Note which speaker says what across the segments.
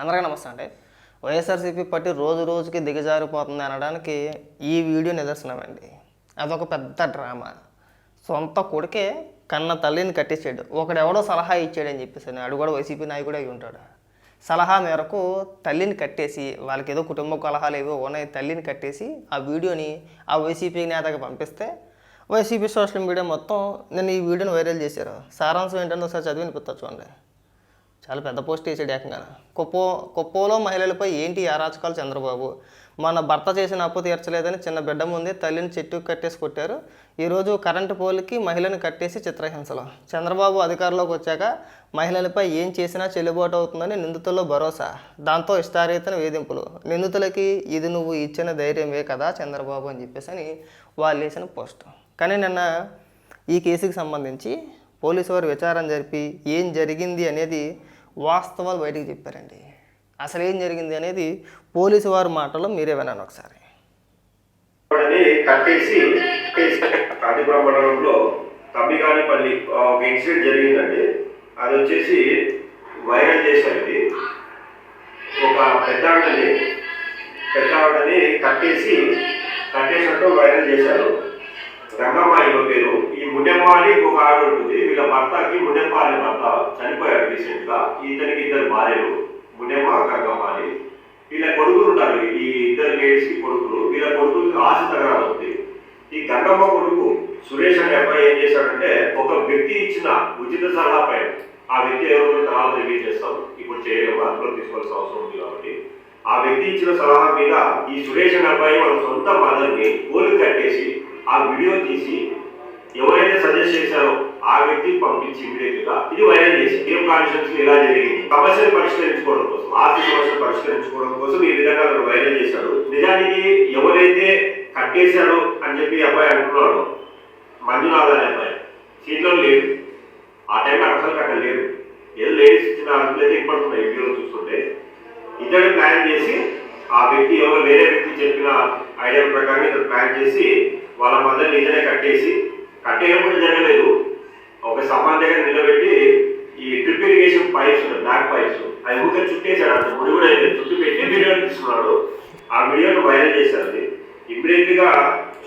Speaker 1: అందరికీ నమస్తే అండి. వైఎస్ఆర్సీపీ పార్టీ రోజు రోజుకి దిగజారిపోతుంది అనడానికి ఈ వీడియో నిదర్శనమండి. అదొక పెద్ద డ్రామా. సొంత కొడుకే కన్న తల్లిని కట్టించాడు ఒకడెవడో సలహా ఇచ్చాడని చెప్పేసి అడు కూడా వైసీపీ నాయకుడే అయి ఉంటాడు. సలహా మేరకు తల్లిని కట్టేసి వాళ్ళకి ఏదో కుటుంబ కలహాలు ఏవో ఉన్నాయి తల్లిని కట్టేసి ఆ వీడియోని ఆ వైసీపీ నేతకి పంపిస్తే వైసీపీ సోషల్ మీడియా మొత్తం నేను ఈ వీడియోని వైరల్ చేశారు. సారాంశం ఏంటంటే ఒకసారి చదివి వినిపిస్తా చూడండి. చాలా పెద్ద పోస్ట్ వేసాడు ఏకంగా కుప్పో కుప్పోలో మహిళలపై ఏంటి ఈ అరాచకాలు చంద్రబాబు? మన భర్త చేసిన అప్పు తీర్చలేదని చిన్న బిడ్డ ముందే తల్లిని చెట్టుకు కట్టేసి కొట్టారు. ఈరోజు కరెంటు పోల్కి మహిళను కట్టేసి చిత్రహింసలు. చంద్రబాబు అధికారంలోకి వచ్చాక మహిళలపై ఏం చేసినా చెల్లుబాటు అవుతుందని నిందితుల్లో భరోసా. దాంతో ఇష్టారీతన వేధింపులు. నిందితులకి ఇది నువ్వు ఇచ్చిన ధైర్యమే కదా చంద్రబాబు అని చెప్పేసి అని వాళ్ళు వేసిన పోస్ట్. కానీ నిన్న ఈ కేసుకి సంబంధించి పోలీసు వారు విచారం జరిపి ఏం జరిగింది అనేది వాస్తవాలు బయటకు చెప్పారండి. అసలు ఏం జరిగింది అనేది పోలీసు వారి మాటలో మీరే వినాను ఒకసారి.
Speaker 2: కట్టేసి కాంతిపురం మండలంలో తమ్మిగానిపల్లి ఒక ఇన్సిడెంట్ జరిగిందండి. అది వచ్చేసి వైరల్ చేశారు ఒక పెద్ద ఆవిడని పెద్ద ఆవిడని కట్టేసి కట్టేసినట్టు వైరల్ చేశారు. రంగమ్మ ఈమె పేరు. ఈ మున్నెమ్మ అని ఒక ఆవిడ ఉంటుంది. వీళ్ళ భర్తకి మున్నెమ్మ అనే భర్త చనిపోయాడు రీసెంట్గా ఇతనికి ఇద్దరు భార్యలు మున్నెమ్మ గంగమ్మ అని వీళ్ళ కొడుకులు ఉంటారు. ఈ ఇద్దరు లేడీస్కి కొడుకులు. వీళ్ళ కొడుకులకి ఆశ తగరాలు ఉంది. ఈ గంగమ్మ కొడుకు సురేష్ అనే అబ్బాయి ఏం చేశాడంటే ఒక వ్యక్తి ఇచ్చిన ఉచిత సలహాపై ఆ వ్యక్తి ఎవరు తర్వాత రిలీజ్ చేస్తాం. ఇప్పుడు చేయలేము. అందులో తీసుకోవాల్సిన అవసరం ఉంది కాబట్టి. ఆ వ్యక్తి ఇచ్చిన సలహా మీద ఈ సురేష్ అనే అబ్బాయి వాళ్ళ సొంత మదర్ని కోలు కట్టేసి ఆ వీడియో తీసి ఎవరైతే సజెస్ట్ చేశారో ఆ వ్యక్తి పంపించి ఇమీడియట్గా ఇది వైరల్ చేసి ఏం కాన్షియన్స్ ఇలా జరిగింది? సమస్యను పరిష్కరించుకోవడం కోసం ఆర్థిక సమస్యను పరిష్కరించుకోవడం కోసం ఈ విధంగా అతను వైరల్ చేశాడు నిజానికి ఎవరైతే కట్టేశాడో అని చెప్పి అబ్బాయి అంటున్నాడు మంజునాథ్ అనే అబ్బాయి సీట్లో లేదు ఆ టైంలో అసలు అక్కడ లేదు ఏదో లేడీస్ ఇచ్చిన అర్థులైతే ఇప్పడుతున్నాయి వీడియోలో చూస్తుంటే. ఇతడు ప్లాన్ చేసి ఆ వ్యక్తి ఎవరో వేరే వ్యక్తి చెప్పిన ఐడియా ప్రకారం ఇతను ప్లాన్ చేసి వాళ్ళ మధ్య ఇతనే కట్టేసి కట్టేయడం కూడా జరగలేదు. ఒక సమాన్ దగ్గర నిలబెట్టి ఈ drip irrigation pipes black pipes. అవి ఊరికే చుట్టేశాడు అంత ముడి కూడా అయితే చుట్టూ పెట్టి వీడియో తీసుకున్నాడు ఆ వీడియోను వైరల్ చేశారు ఇమ్మీడియట్గా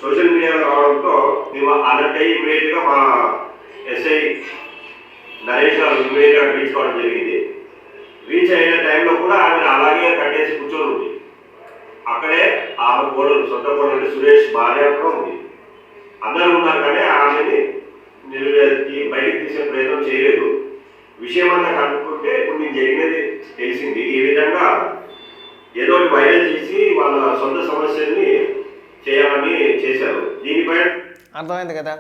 Speaker 2: సోషల్ మీడియాలో రావడంతో మేము అలర్ట్ అయ్యి ఇమ్మీడియట్గా మా ఎస్ఐ నరేష్ గారు ఇమ్మీడియట్గా రీచ్ కావడం జరిగింది. రీచ్ అయిన టైంలో కూడా ఆమె అలాగే కట్టేసి కూర్చొని ఉంది. అక్కడే ఆమె కోడలు సొంత కోడలు సురేష్ భార్య కూడా ఉంది. అందరూ ఉన్నారు కానీ ఆమెని నిలబెట్టి బయటకు తీసే ప్రయత్నం చేయలేదు. విషయం అంతా కనుక్కుంటే ఇప్పుడు నేను జరిగినది తెలిసింది. ఈ విధంగా ఏదో ఒకటి వైరల్ చేసి వాళ్ళ సొంత సమస్యల్ని చేయాలని చేశారు. దీనిపై
Speaker 1: అర్థమైంది కదా?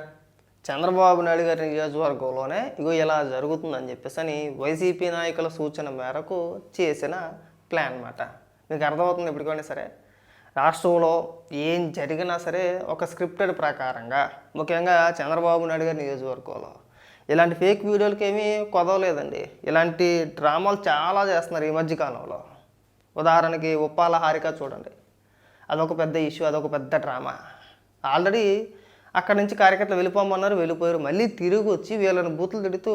Speaker 1: చంద్రబాబు నాయుడు గారి నియోజకవర్గంలోనే ఇగో ఇలా జరుగుతుందని చెప్పేసి అని వైసీపీ నాయకుల సూచన మేరకు చేసిన ప్లాన్ అన్నమాట. మీకు అర్థమవుతుంది ఎప్పటికైనా సరే? రాష్ట్రంలో ఏం జరిగినా సరే ఒక స్క్రిప్టెడ్ ప్రకారంగా ముఖ్యంగా చంద్రబాబు నాయుడు గారి నియోజకవర్గంలో. ఇలాంటి ఫేక్ వీడియోలకి ఏమీ కొదవలేదండి. ఇలాంటి డ్రామాలు చాలా చేస్తున్నారు ఈ మధ్యకాలంలో ఉదాహరణకి ఉప్పాల హారిక చూడండి. అదొక పెద్ద ఇష్యూ అదొక పెద్ద డ్రామా. ఆల్రెడీ అక్కడి నుంచి కార్యకర్తలు వెళ్ళిపోమన్నారు వెళ్ళిపోయారు. మళ్ళీ తిరిగి వచ్చి వీళ్ళని బూతులు తిడుతూ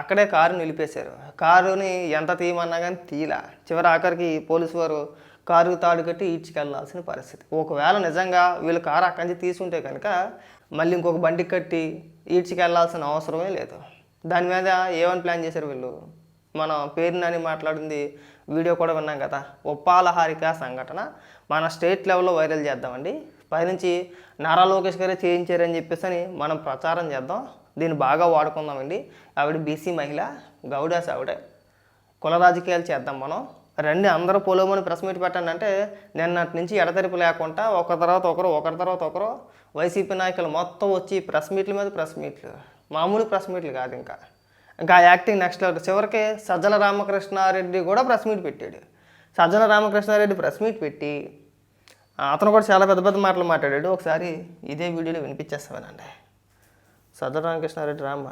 Speaker 1: అక్కడే కారు నిలిపేశారు. కారుని ఎంత తీయమన్నా కానీ తీలా చివరి ఆఖరికి పోలీసు వారు కారు తాడు కట్టి ఈడ్చుకెళ్ళాల్సిన పరిస్థితి. ఒకవేళ నిజంగా వీళ్ళు కారు అక్కడి నుంచి తీసుంటే కనుక మళ్ళీ ఇంకొక బండి కట్టి ఈడ్చుకెళ్ళాల్సిన అవసరమే లేదు. దాని మీద ఏమని ప్లాన్ చేశారు వీళ్ళు? మనం పేరునని మాట్లాడింది వీడియో కూడా విన్నాం కదా. ఉప్పాలహారిక సంఘటన. మన స్టేట్ లెవెల్లో వైరల్ చేద్దామండి. పైనుంచి నారా లోకేష్ గారే చేయించారని చెప్పేసి అని మనం ప్రచారం చేద్దాం. దీన్ని బాగా వాడుకుందామండి. ఆవిడ బీసీ మహిళ గౌడాస్ ఆవిడ. కుల రాజకీయాలు చేద్దాం మనం. రండి అందరూ పొలోమని ప్రెస్ మీట్ పెట్టండి అంటే నిన్నటి నుంచి ఎడతెరిపి లేకుండా ఒక తర్వాత ఒకరు ఒకరి తర్వాత ఒకరు వైసీపీ నాయకులు మొత్తం వచ్చి ప్రెస్ మీట్ల మీద ప్రెస్ మీట్లు మామూలు ప్రెస్ మీట్లు కాదు ఇంకా. ఇంకా ఆ యాక్టింగ్ నెక్స్ట్ లెవెల్. చివరికి సజ్జల రామకృష్ణారెడ్డి కూడా ప్రెస్ మీట్ పెట్టాడు. సజ్జల రామకృష్ణారెడ్డి ప్రెస్ మీట్ పెట్టి అతను కూడా చాలా పెద్ద పెద్ద మాటలు మాట్లాడాడు. ఒకసారి ఇదే వీడియోలో వినిపించేస్తామనండి. సజ్జల రామకృష్ణారెడ్డి రామ్మ.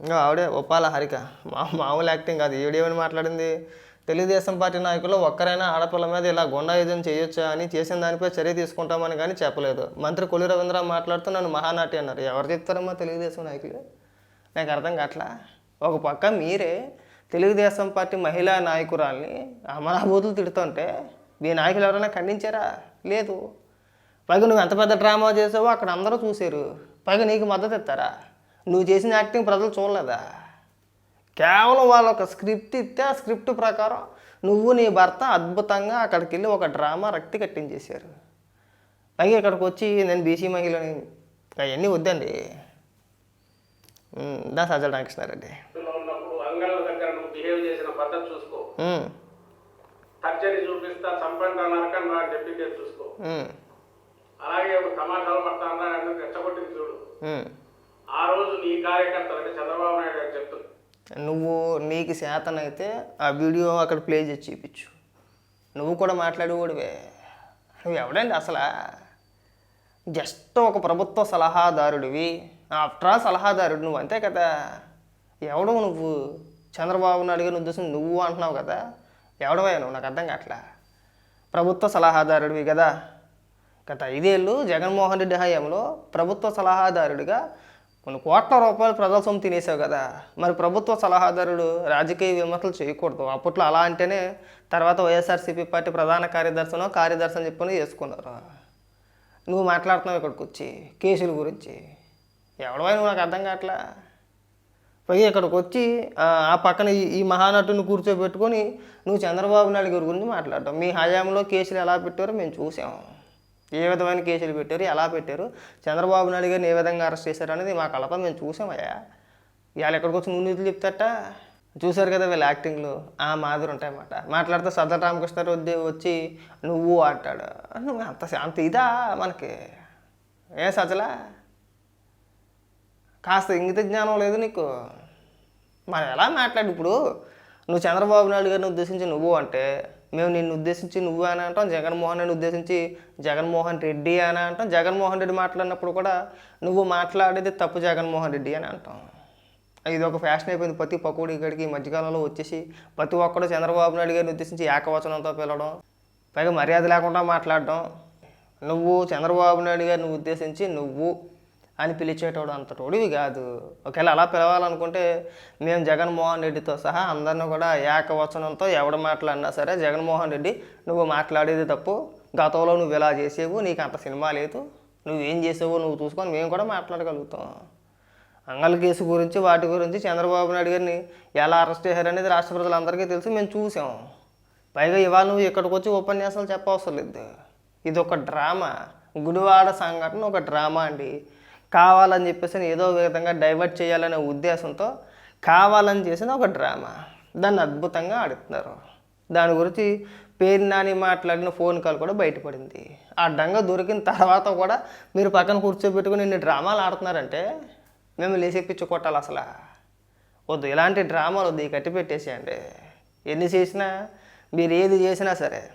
Speaker 1: ఇంకా ఆవిడే ఒప్పాల హరిక. మా మామూలు యాక్టింగ్ కాదు. ఈవిడేమని మాట్లాడింది? తెలుగుదేశం పార్టీ నాయకులు ఒక్కరైనా ఆడపిల్ల మీద ఇలా గుండాయుధం చేయొచ్చా అని చేసిన దానిపై చర్య తీసుకుంటామని కానీ చెప్పలేదు. మంత్రి కొలి రవీంద్ర మాట్లాడుతూ నన్ను మహానాటి అన్నారు. ఎవరు చెప్తారమ్మా తెలుగుదేశం నాయకులు? నాకు అర్థం కావట్లా? ఒక పక్క మీరే తెలుగుదేశం పార్టీ మహిళా నాయకురాల్ని అమరాబోతులు తిడుతుంటే మీ నాయకులు ఎవరైనా ఖండించారా? లేదు. పైగా నువ్వు ఎంత పెద్ద డ్రామా చేసావో అక్కడ అందరూ చూశారు. పైగా నీకు మద్దతు ఇస్తారా? నువ్వు చేసిన యాక్టింగ్ ప్రజలు చూడలేదా? కేవలం వాళ్ళు ఒక స్క్రిప్ట్ ఇస్తే ఆ స్క్రిప్ట్ ప్రకారం నువ్వు నీ భర్త అద్భుతంగా అక్కడికి వెళ్ళి ఒక డ్రామా రక్తి కట్టించేశారు పైగా ఇక్కడికి వచ్చి నేను బీసీ మహిళని అవన్నీ వద్దండి. దా సజ్జల రామకృష్ణారెడ్డి
Speaker 3: పద్ధతి చూసుకో. చూపిస్తా చంపండి చెప్పి అలాగే తమాషాలు పడతా రెచ్చగొట్టింది చూడు. ఆ రోజు నీ కార్యకర్తలు చంద్రబాబు నాయుడు గారు చెప్తుంది
Speaker 1: నువ్వు నీకు శాతనైతే ఆ వీడియో అక్కడ ప్లే చేసి చూపించు. నువ్వు కూడా మాట్లాడేవాడివే నువ్వు ఎవడండి అసలు? జస్ట్ ఒక ప్రభుత్వ సలహాదారుడివి. ఆఫ్టర్ ఆల్ సలహాదారుడు నువ్వు అంతే కదా. ఎవడు నువ్వు? చంద్రబాబు నాయుడు గారిని ఉద్దేశం నువ్వు అంటున్నావు కదా. ఎవడవే నువ్వు నాకు అర్థం కావట్లా? ప్రభుత్వ సలహాదారుడివి కదా. గత ఐదేళ్ళు జగన్మోహన్ రెడ్డి హయాంలో ప్రభుత్వ సలహాదారుడిగా కొన్ని కోట్ల రూపాయలు ప్రజల సొమ్ము తినేసావు కదా. మరి ప్రభుత్వ సలహాదారుడు రాజకీయ విమర్శలు చేయకూడదు. అప్పట్లో అలా అంటేనే తర్వాత వైఎస్ఆర్సీపీ పార్టీ ప్రధాన కార్యదర్శనో కార్యదర్శి అని చెప్పని చేసుకున్నారు. నువ్వు మాట్లాడుతున్నావు ఇక్కడికి వచ్చి కేసుల గురించి. ఎవడవై నువ్వు నాకు అర్థం కావట్లా? పోయి ఇక్కడికి వచ్చి ఆ పక్కన ఈ- ఈ మహానటుని కూర్చోబెట్టుకొని నువ్వు చంద్రబాబు నాయుడు గారి గురించి మాట్లాడటం మీ హయాంలో కేసులు ఎలా పెట్టారో మేము చూసాం. ఏ విధమైన కేసులు పెట్టారు ఎలా పెట్టారు చంద్రబాబు నాయుడు గారిని ఏ విధంగా అరెస్ట్ చేశారు అనేది మా కలప మేము చూసామయ్యా. ఇవాళ ఎక్కడికి వచ్చి ముందు నీతులు చెప్తాట చూశారు కదా వీళ్ళ యాక్టింగ్లు ఆ మాదిరి ఉంటాయన్నమాట. మాట్లాడితే సజ్జల రామకృష్ణారెడ్డి వచ్చి నువ్వు అంటాడు. నువ్వు అంత అంత ఇదా మనకి? ఏ సజ్జలా? కాస్త ఇంగిత జ్ఞానం లేదు నీకు? మనం ఎలా మాట్లాడు ఇప్పుడు నువ్వు చంద్రబాబు నాయుడు గారిని ఉద్దేశించి నువ్వు అంటే మేము నిన్ను ఉద్దేశించి నువ్వు అని అంటాం జగన్మోహన్ రెడ్డి ఉద్దేశించి జగన్మోహన్ రెడ్డి అని అంటాం. జగన్మోహన్ రెడ్డి మాట్లాడినప్పుడు కూడా నువ్వు మాట్లాడేది తప్పు జగన్మోహన్ రెడ్డి అని అంటాం. ఇది ఒక ఫ్యాషన్ అయిపోయింది. ప్రతి పకోడీ ఇక్కడికి మధ్యకాలంలో వచ్చేసి ప్రతి ఒక్కడు చంద్రబాబు నాయుడు గారిని ఉద్దేశించి ఏకవచనంతో పిలవడం పైగా మర్యాద లేకుండా మాట్లాడడం. నువ్వు చంద్రబాబు నాయుడు గారిని ఉద్దేశించి నువ్వు అని పిలిచేటోడు అంతటోడివి కాదు. ఒకవేళ అలా పిలవాలనుకుంటే మేము జగన్మోహన్ రెడ్డితో సహా అందరిని కూడా ఏకవచనంతో ఎవడు మాట్లాడినా సరే జగన్మోహన్ రెడ్డి నువ్వు మాట్లాడేది తప్పు. గతంలో నువ్వు ఇలా చేసేవు నీకు అంత సినిమా లేదు. నువ్వేం చేసేవో నువ్వు చూసుకొని మేము కూడా మాట్లాడగలుగుతాం. అంగళ కేసు గురించి వాటి గురించి చంద్రబాబు నాయుడు గారిని ఎలా అరెస్ట్ చేశారనేది రాష్ట్ర ప్రజలందరికీ తెలుసు మేము చూసాం. పైగా ఇవాళ నువ్వు ఇక్కడికి వచ్చి ఉపన్యాసాలు చెప్పవసరం లేదు. ఇది ఒక డ్రామా. గుడివాడ సంఘటన ఒక డ్రామా అండి. కావాలని చెప్పేసి ఏదో విధంగా డైవర్ట్ చేయాలనే ఉద్దేశంతో కావాలని చేసిన ఒక డ్రామా. దాన్ని అద్భుతంగా ఆడుతున్నారు. దాని గురించి పేరు నాని మాట్లాడిన ఫోన్ కాల్ కూడా బయటపడింది. ఆ డంగ దొరికిన తర్వాత కూడా మీరు పక్కన కూర్చోబెట్టుకుని ఇన్ని డ్రామాలు ఆడుతున్నారంటే మేము లేచెప్పించి కొట్టాలి అసలు. వద్దు ఇలాంటి డ్రామాలు వద్దు కట్టి పెట్టేసేయండి ఎన్ని చేసినా మీరు ఏది చేసినా సరే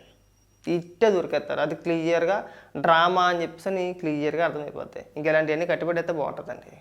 Speaker 1: ఇట్టే దొరికేస్తారు. అది క్లియర్గా డ్రామా అని చెప్పేసి క్లియర్గా అర్థమైపోతాయి. ఇంక ఇలాంటివన్నీ కట్టుబడి అయితే బాగుంటుందండి.